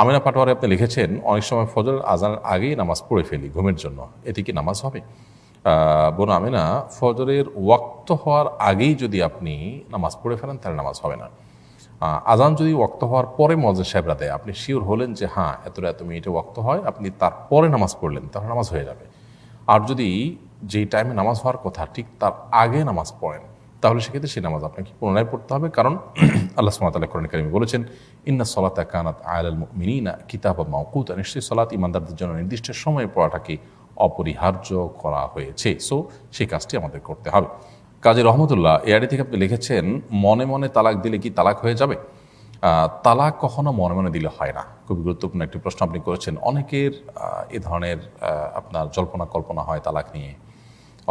আমিনা পাটোয়ারে আপনি লিখেছেন, অনেক সময় ফজর আজানের আগেই নামাজ পড়ে ফেলি, ঘুমের জন্য। এটি কি নামাজ হবে? বোন আমিনা, ফজরের ওয়াক্ত হওয়ার আগেই যদি আপনি নামাজ পড়ে ফেলেন, তাহলে নামাজ হবে না। আজান যদি ওয়াক্ত হওয়ার পরে মজা সাহেবরা দেয়, আপনি শিওর হলেন যে হ্যাঁ এতটা এত মিনিটে ওয়াক্ত হয়, আপনি তারপরে নামাজ পড়লেন, তাহলে নামাজ হয়ে যাবে। আর যদি যেই টাইমে নামাজ হওয়ার কথা, ঠিক তার আগে নামাজ পড়েন তাহলে সেক্ষেত্রে সেই নামাজ আপনাকে পুনরায় পড়তে হবে। কারণ আল্লাহ সুমাতাল্লাহ কোরআন কারিমে বলেছেন, ইন্না সলাতা কানাত আয়াল মিনিনা কিতাব মাউকুত নিশ্চয়ই সলাত ইমানদারদের জন্য নির্দিষ্ট সময়ে পড়াটাকে অপরিহার্য করা হয়েছে। সো, সেই কাজটি আমাদের করতে হবে। কাজী রহমতুল্লাহ এআডি থেকে আপনি লিখেছেন, মনে মনে তালাক দিলে কি তালাক হয়ে যাবে? তালাক কখনো মনে মনে দিলে হয় না। খুবই গুরুত্বপূর্ণ একটি প্রশ্ন আপনি করেছেন। অনেকের এ ধরনের আপনার জল্পনা কল্পনা হয় তালাক নিয়ে।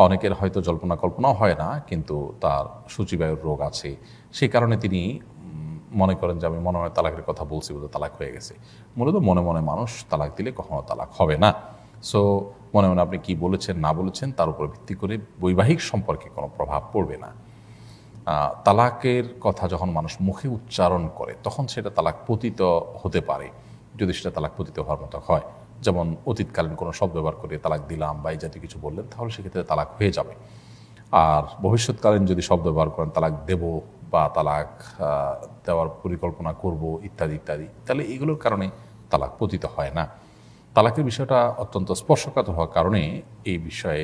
অনেকের হয়তো জল্পনা কল্পনাও হয় না, কিন্তু তার সূচিবায়ুর রোগ আছে। সেই কারণে তিনি মনে করেন যে আমি মনে মনে তালাকের কথা বলছি বলে তালাক হয়ে গেছে। মূলত মনে মনে মানুষ তালাক দিলে কখনো তালাক হবে না। সো, মনে মনে আপনি কি বলেছেন, না বলেছেন, তার উপর ভিত্তি করে বৈবাহিক সম্পর্কে কোনো প্রভাব পড়বে না। তালাকের কথা যখন মানুষ মুখে উচ্চারণ করে, তখন সেটা তালাক পতিত হতে পারে। যদি সেটা তালাক পতিত হওয়ার মতো হয়। যেমন অতীতকালীন কোনো শব্দ ব্যবহার করে তালাক দিলাম বা এই জাতীয় কিছু বললেন, তাহলে সেক্ষেত্রে তালাক হয়ে যাবে। আর ভবিষ্যৎকালীন যদি শব্দ ব্যবহার করেন, তালাক দেব বা তালাক দেওয়ার পরিকল্পনা করব, ইত্যাদি ইত্যাদি, তাহলে এগুলোর কারণে তালাক পতিত হয় না। তালাকের বিষয়টা অত্যন্ত স্পর্শকাতর হওয়ার কারণে এই বিষয়ে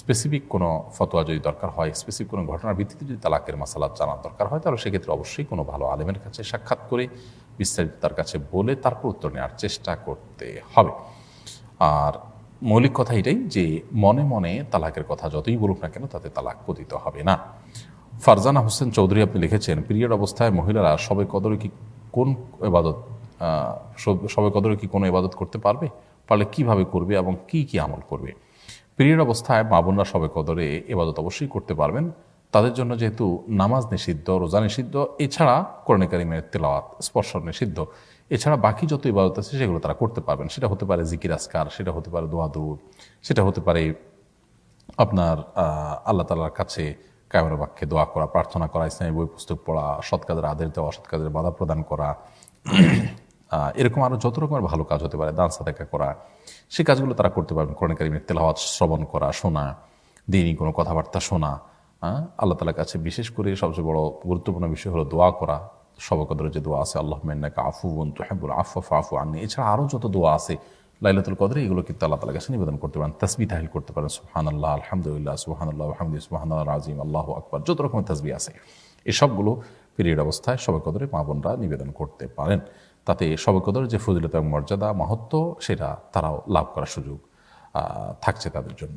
স্পেসিফিক কোনো ফতোয়া যদি দরকার হয় স্পেসিফিক কোনো ঘটনার ভিত্তিতে যদি তালাকের মাসালাত জানার দরকার হয়, তাহলে সেক্ষেত্রে অবশ্যই কোনো ভালো আলেমের কাছে সাক্ষাৎ করে বিস্তারিত তার কাছে বলে তারপর উত্তর নেওয়ার চেষ্টা করতে হবে। আর মৌলিক কথা এটাই যে, মনে মনে তালাকের কথা যতই বলুক না কেন তাতে তালাক পতিত হবে না। ফারজানা হোসেন চৌধুরী আপনি লিখেছেন, পিরিয়ড অবস্থায় মহিলারা সবে কদরে কি কোন এবাদত সবে কদরে কি কোনো ইবাদত করতে পারবে? পারলে কীভাবে করবে এবং কি কি আমল করবে? পিরিয়ড অবস্থায় মা বোনরা সবে কদরে এবাদত অবশ্যই করতে পারবেন। তাদের জন্য যেহেতু নামাজ নিষিদ্ধ, রোজা নিষিদ্ধ, এছাড়া কোরআনে কারিমের তেলাওয়াত, স্পর্শ নিষিদ্ধ, এছাড়া বাকি যত ইবাদত আছে সেগুলো তারা করতে পারবেন। সেটা হতে পারে জিকির আসকার সেটা হতে পারে দোয়া দৌড় সেটা হতে পারে আপনার আল্লাহ তালার কাছে কায়মের বাক্যে দোয়া করা, প্রার্থনা করা, ইসলামী বই পুস্তক পড়া, সৎ কাজের আদেশ দেওয়া অসৎ কাজের বাধা প্রদান করা এরকম আরও যত রকমের ভালো কাজ হতে পারে, দান সাদাকা করা সেই কাজগুলো তারা করতে পারবেন। কোরআন কারিমের তেলাওয়াত, শ্রবণ করা, শোনা, দিনই কোনো কথাবার্তা শোনা হ্যাঁ? আল্লাহ তালার কাছে বিশেষ করে সবচেয়ে বড় গুরুত্বপূর্ণ বিষয় হলো দোয়া করা, সবকদরের যে দোয়া আছে আল্লাহ মেন্নাকা আফু বন তুহাবুল আফু আফু আননি। এছাড়া আরও যত দোয়া আছে, লাইলাতুল কদরে, এগুলো কিন্তু আল্লাহ তালার কাছে নিবেদন করতে পারেন তসবি তাহিল করতে পারেন সুহান আল্লাহ আলহামদুলিল্লাহ সুহান আল্লাহ আহমদি সুহান রাজিম আল্লাহ আকবর, যত রকমের তসবি আছে। এসবগুলো পিরিয়ড অবস্থায় সবে কদরে মা বোনরা নিবেদন করতে পারেন। তাতে সবকদর যে ফজিলত এবং মর্যাদা মাহাত্ম সেটা তারাও লাভ করার সুযোগ থাকছে তাদের জন্য।